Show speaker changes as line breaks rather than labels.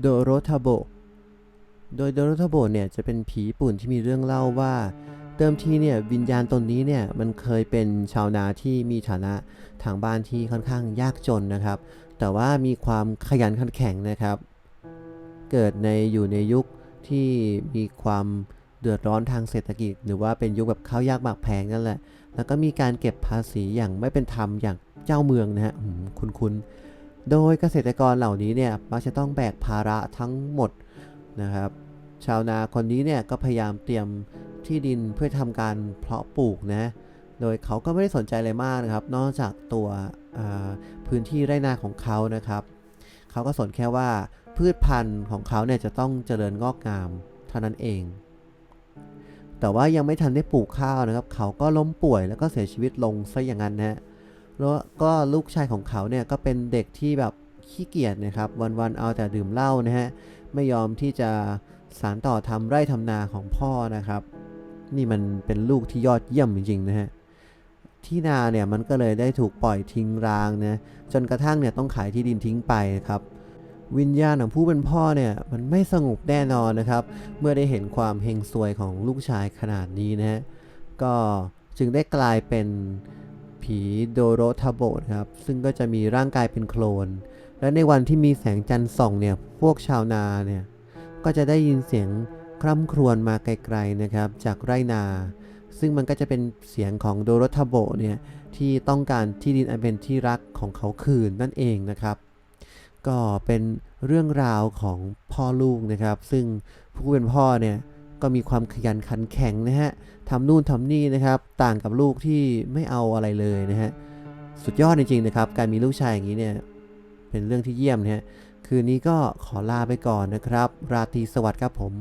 โดโรทาโบ โดยโดโรทาโบเนี่ยจะเป็นผีญี่ปุ่นที่มีเรื่องเล่าว่า เดิมทีเนี่ยวิญญาณตนนี้เนี่ยมันเคยเป็นชาวนาที่มีฐานะทางบ้านที่ค่อนข้างยากจนนะครับ แต่ว่ามีความขยันขันแข็งนะครับ เกิดในอยู่ในยุคที่มีความเดือดร้อนทางเศรษฐกิจ หรือว่าเป็นยุคแบบข้าวยากหมากแพงนั่นแหละ แล้วก็มีการเก็บภาษีอย่างไม่เป็นธรรมอย่างเจ้าเมืองนะฮะอืมคุ้นๆ โดยเกษตรกรเหล่านี้เนี่ยมักจะต้องแบกภาระทั้งหมดนะครับ ชาวนาคนนี้เนี่ยก็พยายามเตรียมที่ดินเพื่อทำการเพาะปลูกนะ โดยเขาก็ไม่ได้สนใจอะไรมากนะครับ นอกจากตัวพื้นที่ไร่นาของเขานะครับ เขาก็สนแค่ว่าพืชพันธุ์ของเขาเนี่ยจะต้องเจริญงอกงามเท่านั้นเอง แต่ว่ายังไม่ทันได้ปลูกข้าวนะครับ เขาก็ล้มป่วยแล้วก็เสียชีวิตลงซะอย่างนั้นนะฮะ แล้วก็ลูกชายของเขาเนี่ยก็เป็นเด็กที่แบบขี้เกียจนะครับ วันๆเอาแต่ดื่มเหล้านะฮะไม่ยอมที่จะสานต่อทำไร่ทำนาของพ่อนะครับ นี่มันเป็นลูกที่ยอดเยี่ยมจริงๆนะฮะที่นาเนี่ยมันก็เลยได้ถูกปล่อยทิ้งร้างนะจนกระทั่งเนี่ยต้องขายที่ดินทิ้งไปครับ วิญญาณของผู้เป็นพ่อเนี่ยมันไม่สงบแน่นอนนะครับ เมื่อได้เห็นความเฮงซวยของลูกชายขนาดนี้นะฮะก็จึงได้กลายเป็น ผีโดโรทาโบะนะครับ ซึ่งก็จะมีร่างกายเป็นโคลน และในวันที่มีแสงจันทร์ส่องเนี่ย พวกชาวนาเนี่ย ก็จะได้ยินเสียงคร่ำครวญมาไกลๆนะครับ จากไรนา ซึ่งมันก็จะเป็นเสียงของโดโรทาโบเนี่ย ที่ต้องการที่ดินอันเป็นที่รักของเขาคืนนั่นเองนะครับ ก็เป็นเรื่องราวของพ่อลูกนะครับ ซึ่งผู้เป็นพ่อเนี่ย ก็มีความขยันขันแข็งนะฮะทำนู่นทำนี่นะครับ ต่างกับลูกที่ไม่เอาอะไรเลยนะฮะสุดยอดจริงๆนะครับ การมีลูกชายอย่างนี้เนี่ยเป็นเรื่องที่เยี่ยมนะฮะคืนนี้ก็ขอลาไปก่อนนะครับ ราตรีสวัสดิ์ครับผม